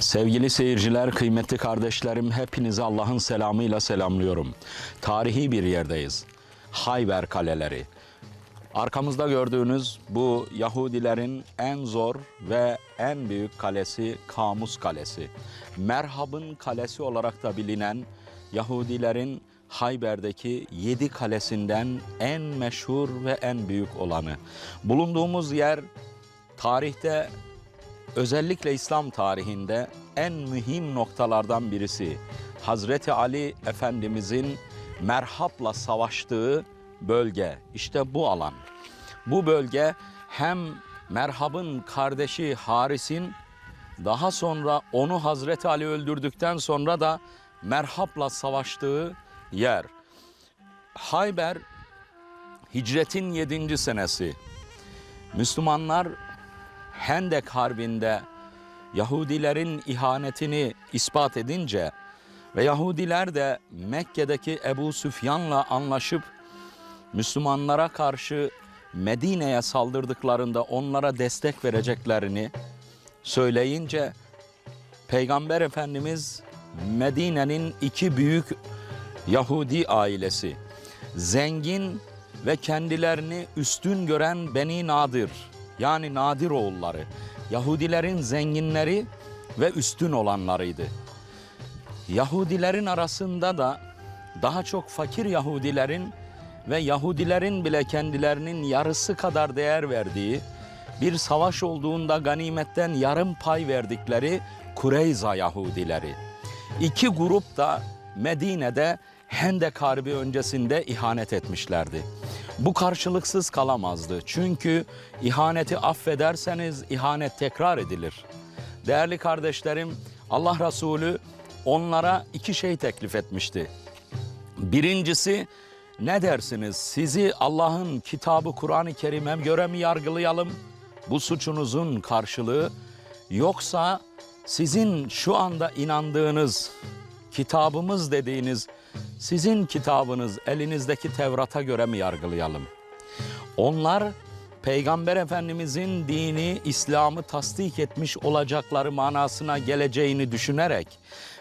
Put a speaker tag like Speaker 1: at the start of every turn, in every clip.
Speaker 1: Sevgili seyirciler, kıymetli kardeşlerim, hepinizi Allah'ın selamıyla selamlıyorum. Tarihi bir yerdeyiz. Hayber Kaleleri. Arkamızda gördüğünüz bu Yahudilerin en zor ve en büyük kalesi Kamus Kalesi. Merhab'ın kalesi olarak da bilinen Yahudilerin Hayber'deki yedi kalesinden en meşhur ve en büyük olanı. Bulunduğumuz yer tarihte özellikle İslam tarihinde en mühim noktalardan birisi Hazreti Ali Efendimizin merhapla savaştığı bölge. İşte bu alan. Bu bölge hem merhabın kardeşi Haris'in daha sonra onu Hazreti Ali öldürdükten sonra da merhapla savaştığı yer. Hayber hicretin 7. senesi. Müslümanlar Hendek Harbi'nde Yahudilerin ihanetini ispat edince ve Yahudiler de Mekke'deki Ebu Süfyan'la anlaşıp Müslümanlara karşı Medine'ye saldırdıklarında onlara destek vereceklerini söyleyince Peygamber Efendimiz Medine'nin iki büyük Yahudi ailesi zengin ve kendilerini üstün gören Beni Nadir yani Nadir oğulları Yahudilerin zenginleri ve üstün olanlarıydı. Yahudilerin arasında da daha çok fakir Yahudilerin ve Yahudilerin bile kendilerinin yarısı kadar değer verdiği bir savaş olduğunda ganimetten yarım pay verdikleri Kureyza Yahudileri. İki grup da Medine'de Hendek Harbi öncesinde ihanet etmişlerdi. Bu karşılıksız kalamazdı. Çünkü ihaneti affederseniz ihanet tekrar edilir. Değerli kardeşlerim, Allah Resulü onlara iki şey teklif etmişti. Birincisi ne dersiniz? Sizi Allah'ın kitabı Kur'an-ı Kerim'e göre mi yargılayalım? Bu suçunuzun karşılığı yoksa sizin şu anda inandığınız kitabımız dediğiniz sizin kitabınız elinizdeki Tevrat'a göre mi yargılayalım? Onlar Peygamber Efendimizin dini, İslam'ı tasdik etmiş olacakları manasına geleceğini düşünerek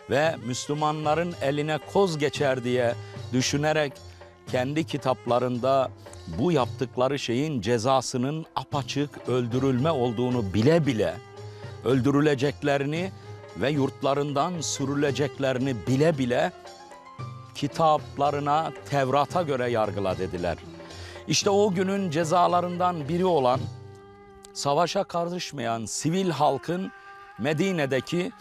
Speaker 1: ve Müslümanların eline koz geçer diye düşünerek kendi kitaplarında bu yaptıkları şeyin cezasının apaçık öldürülme olduğunu bile bile öldürüleceklerini ve yurtlarından sürüleceklerini bile bile kitaplarına, Tevrat'a göre yargıla dediler. İşte o günün cezalarından biri olan savaşa karışmayan sivil halkın Medine'deki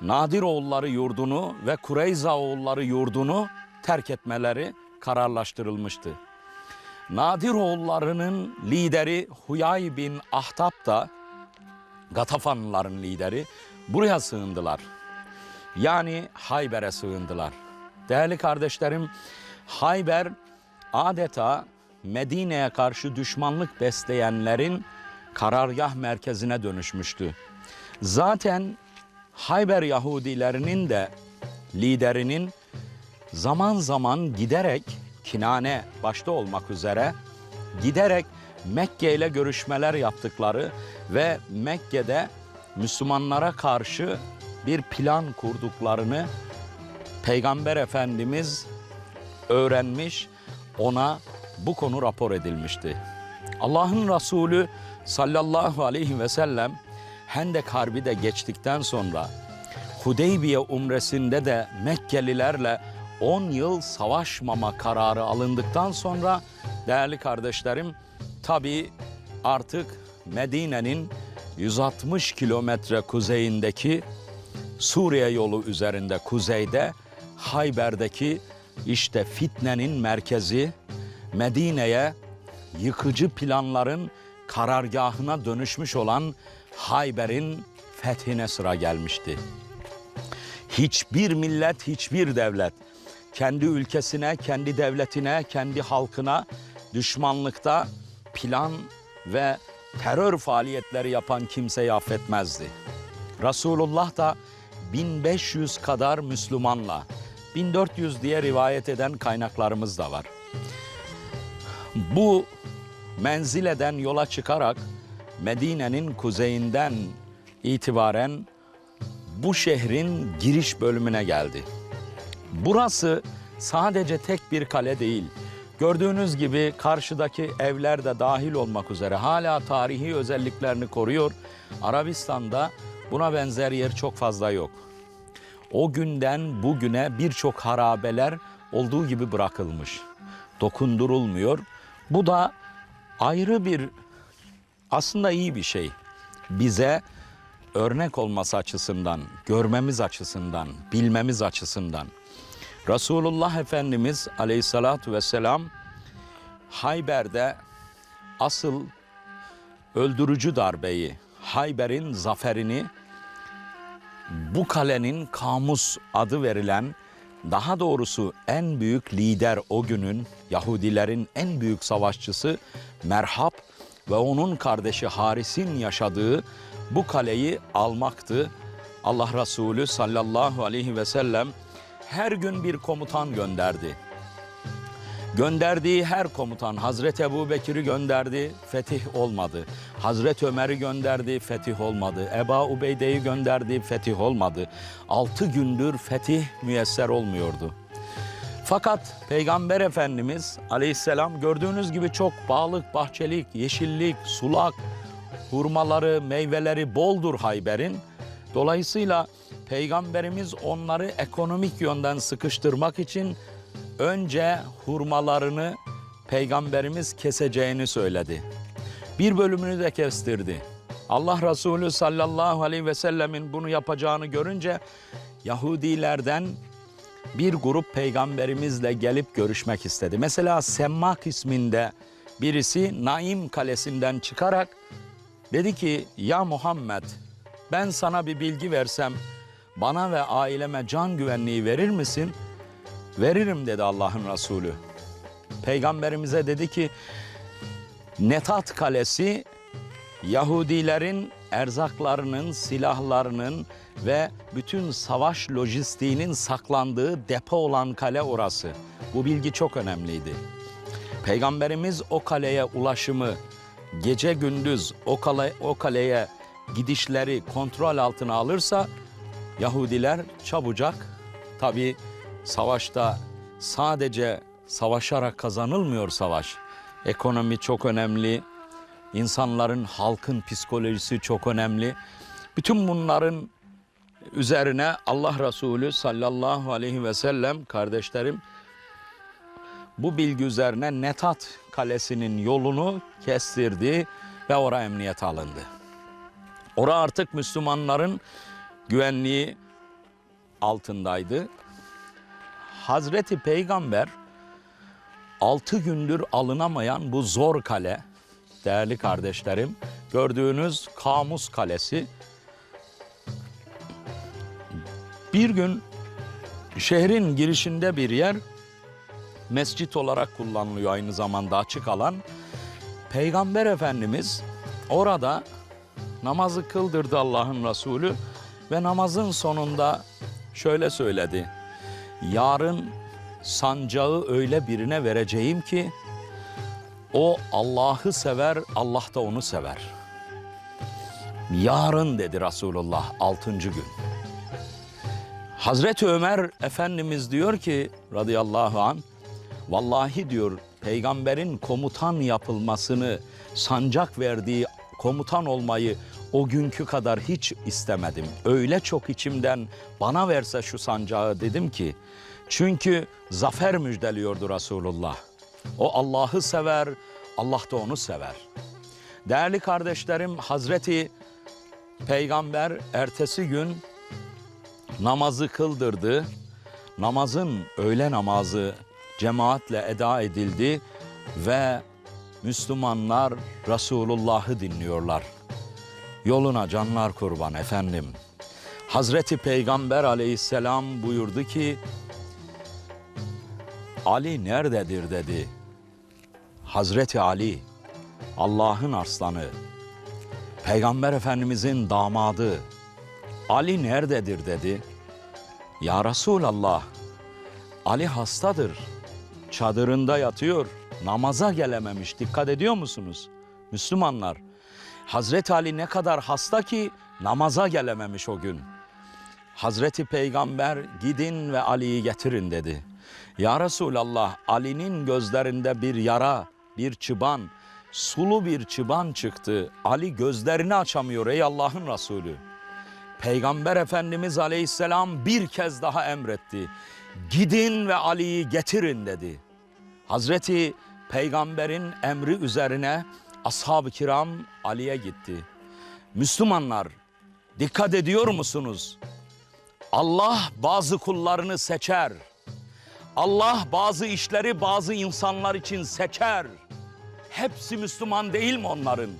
Speaker 1: Nadiroğulları yurdunu ve Kureyzaoğulları yurdunu terk etmeleri kararlaştırılmıştı. Nadiroğullarının lideri Huyay bin Ahtap da Gatafanlıların lideri buraya sığındılar. Yani Hayber'e sığındılar. Değerli kardeşlerim, Hayber adeta Medine'ye karşı düşmanlık besleyenlerin karargah merkezine dönüşmüştü. Zaten Hayber Yahudilerinin de liderinin zaman zaman giderek Kinane başta olmak üzere giderek Mekke ile görüşmeler yaptıkları ve Mekke'de Müslümanlara karşı bir plan kurduklarını Peygamber Efendimiz öğrenmiş, ona bu konu rapor edilmişti. Allah'ın Resulü sallallahu aleyhi ve sellem Hendek Harbi de geçtikten sonra Hudeybiye umresinde de Mekkelilerle 10 yıl savaşmama kararı alındıktan sonra değerli kardeşlerim tabii artık Medine'nin 160 kilometre kuzeyindeki Suriye yolu üzerinde kuzeyde Hayber'deki işte fitnenin merkezi Medine'ye yıkıcı planların karargahına dönüşmüş olan Hayber'in fethine sıra gelmişti. Hiçbir millet, hiçbir devlet kendi ülkesine, kendi devletine, kendi halkına düşmanlıkta plan ve terör faaliyetleri yapan kimseyi affetmezdi. Resulullah da 1500 kadar Müslümanla, 1400 diye rivayet eden kaynaklarımız da var. Bu menzileden yola çıkarak Medine'nin kuzeyinden itibaren bu şehrin giriş bölümüne geldi. Burası sadece tek bir kale değil. Gördüğünüz gibi karşıdaki evler de dahil olmak üzere hala tarihi özelliklerini koruyor. Arabistan'da buna benzer yer çok fazla yok. O günden bugüne birçok harabeler olduğu gibi bırakılmış. Dokundurulmuyor. Bu da ayrı bir aslında iyi bir şey. Bize örnek olması açısından, görmemiz açısından, bilmemiz açısından. Resulullah Efendimiz aleyhissalatu vesselam Hayber'de asıl öldürücü darbeyi, Hayber'in zaferini bu kalenin kamus adı verilen daha doğrusu en büyük lider o günün Yahudilerin en büyük savaşçısı Merhab ve onun kardeşi Haris'in yaşadığı bu kaleyi almaktı. Allah Resulü sallallahu aleyhi ve sellem her gün bir komutan gönderdi. Gönderdiği her komutan Hazreti Ebu Bekir'i gönderdi, fetih olmadı. Hazreti Ömer'i gönderdi, fetih olmadı. Eba Ubeyde'yi gönderdi, fetih olmadı. Altı gündür fetih müyesser olmuyordu. Fakat Peygamber Efendimiz aleyhisselam gördüğünüz gibi çok bağlık, bahçelik, yeşillik, sulak, hurmaları, meyveleri boldur Hayber'in. Dolayısıyla Peygamberimiz onları ekonomik yönden sıkıştırmak için önce hurmalarını Peygamberimiz keseceğini söyledi. Bir bölümünü de kestirdi. Allah Resulü sallallahu aleyhi ve sellemin bunu yapacağını görünce Yahudilerden bir grup peygamberimizle gelip görüşmek istedi. Mesela Semmak isminde birisi Naim kalesinden çıkarak dedi ki ya Muhammed ben sana bir bilgi versem bana ve aileme can güvenliği verir misin? Veririm dedi Allah'ın Resulü. Peygamberimize dedi ki Netat Kalesi Yahudilerin erzaklarının, silahlarının ve bütün savaş lojistiğinin saklandığı depo olan kale orası. Bu bilgi çok önemliydi. Peygamberimiz o kaleye ulaşımı gece gündüz o, kale, o kaleye gidişleri kontrol altına alırsa Yahudiler çabucak tabi savaşta sadece savaşarak kazanılmıyor savaş. Ekonomi çok önemli. İnsanların, halkın psikolojisi çok önemli. Bütün bunların üzerine Allah Resulü sallallahu aleyhi ve sellem kardeşlerim bu bilgi üzerine Netat Kalesi'nin yolunu kestirdi ve oraya emniyet alındı. Ora artık Müslümanların güvenliği altındaydı. Hazreti Peygamber altı gündür alınamayan bu zor kale, değerli kardeşlerim, gördüğünüz Kamus Kalesi, bir gün şehrin girişinde bir yer mescit olarak kullanılıyor aynı zamanda açık alan. Peygamber Efendimiz orada namazı kıldırdı Allah'ın Resulü ve namazın sonunda şöyle söyledi. Yarın sancağı öyle birine vereceğim ki o Allah'ı sever, Allah da onu sever. Yarın dedi Resulullah altıncı gün. Hazreti Ömer Efendimiz diyor ki radıyallahu an vallahi diyor peygamberin komutan yapılmasını sancak verdiği komutan olmayı o günkü kadar hiç istemedim. Öyle çok içimden bana verse şu sancağı dedim ki çünkü zafer müjdeliyordu Resulullah. O Allah'ı sever, Allah da onu sever. Değerli kardeşlerim Hazreti Peygamber ertesi gün namazı kıldırdı. Namazın öğle namazı cemaatle eda edildi ve Müslümanlar Resulullah'ı dinliyorlar. Yoluna canlar kurban efendim. Hazreti Peygamber aleyhisselam buyurdu ki Ali nerededir dedi. Hazreti Ali Allah'ın aslanı Peygamber Efendimizin damadı Ali nerededir dedi. Ya Resulallah Ali hastadır. Çadırında yatıyor. Namaza gelememiş. Dikkat ediyor musunuz? Müslümanlar. Hazreti Ali ne kadar hasta ki namaza gelememiş o gün. Hazreti Peygamber gidin ve Ali'yi getirin dedi. Ya Resulallah Ali'nin gözlerinde bir yara, bir çıban, sulu bir çıban çıktı. Ali gözlerini açamıyor ey Allah'ın Resulü. Peygamber Efendimiz Aleyhisselam bir kez daha emretti. Gidin ve Ali'yi getirin dedi. Hazreti Peygamber'in emri üzerine ashab-ı kiram Ali'ye gitti. Müslümanlar dikkat ediyor musunuz? Allah bazı kullarını seçer. Allah bazı işleri bazı insanlar için seçer. Hepsi Müslüman değil mi onların?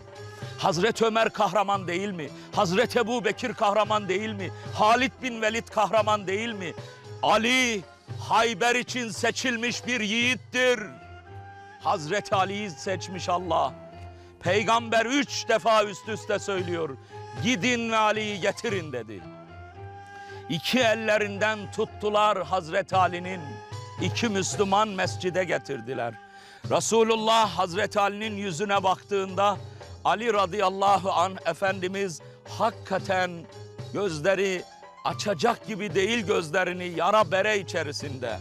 Speaker 1: Hazreti Ömer kahraman değil mi? Hazreti Ebu Bekir kahraman değil mi? Halid bin Velid kahraman değil mi? Ali Hayber için seçilmiş bir yiğittir. Hazreti Ali'yi seçmiş Allah. Peygamber üç defa üst üste söylüyor. Gidin ve Ali'yi getirin dedi. İki ellerinden tuttular Hazreti Ali'nin. İki Müslüman mescide getirdiler. Resulullah Hazreti Ali'nin yüzüne baktığında Ali radıyallahu an Efendimiz hakikaten gözleri açacak gibi değil gözlerini yara bere içerisinde.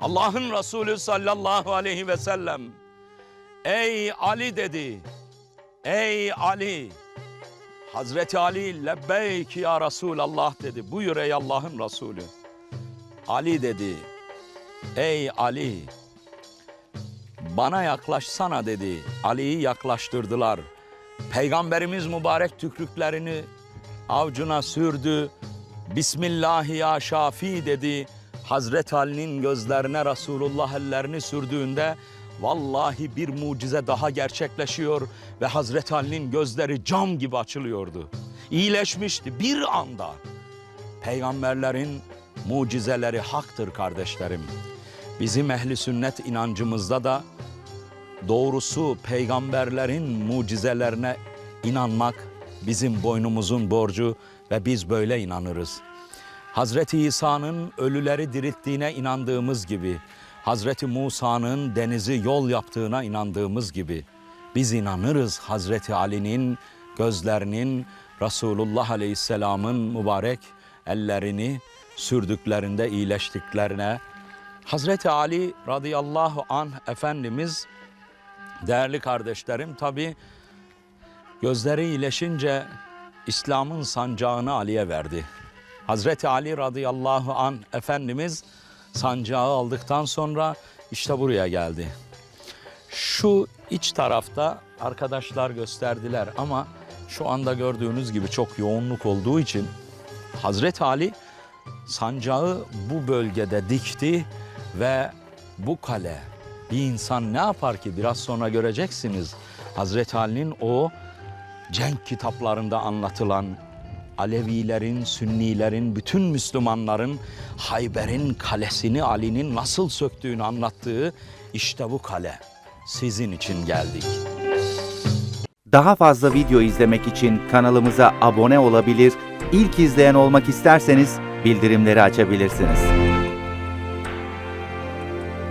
Speaker 1: Allah'ın Resulü sallallahu aleyhi ve sellem Ey Ali dedi. Ey Ali. Hazreti Ali lebbeyk ya Resulallah dedi. Buyur ey Allah'ın Resulü. Ali dedi. Ey Ali. Bana yaklaşsana dedi. Ali'yi yaklaştırdılar. Peygamberimiz mübarek tükrüklerini avcuna sürdü. Bismillah ya Şafi dedi. Hazreti Ali'nin gözlerine Resulullah ellerini sürdüğünde vallahi bir mucize daha gerçekleşiyor ve Hazreti Ali'nin gözleri cam gibi açılıyordu. İyileşmişti bir anda. Peygamberlerin mucizeleri haktır kardeşlerim. Bizim ehli sünnet inancımızda da doğrusu peygamberlerin mucizelerine inanmak bizim boynumuzun borcu ve biz böyle inanırız. Hazreti İsa'nın ölüleri dirilttiğine inandığımız gibi, Hazreti Musa'nın denizi yol yaptığına inandığımız gibi biz inanırız Hazreti Ali'nin gözlerinin Resulullah Aleyhisselam'ın mübarek ellerini sürdüklerinde iyileştiklerine Hazreti Ali radıyallahu anh Efendimiz değerli kardeşlerim tabi gözleri iyileşince İslam'ın sancağını Ali'ye verdi. Hazreti Ali radıyallahu an Efendimiz sancağı aldıktan sonra işte buraya geldi. Şu iç tarafta arkadaşlar gösterdiler ama şu anda gördüğünüz gibi çok yoğunluk olduğu için Hazreti Ali sancağı bu bölgede dikti ve bu kale bir insan ne yapar ki biraz sonra göreceksiniz. Hazreti Ali'nin o cenk kitaplarında anlatılan Alevilerin, Sünnilerin, bütün Müslümanların Hayber'in kalesini Ali'nin nasıl söktüğünü anlattığı işte bu kale. Sizin için geldik.
Speaker 2: Daha fazla video izlemek için kanalımıza abone olabilir, ilk izleyen olmak isterseniz bildirimleri açabilirsiniz.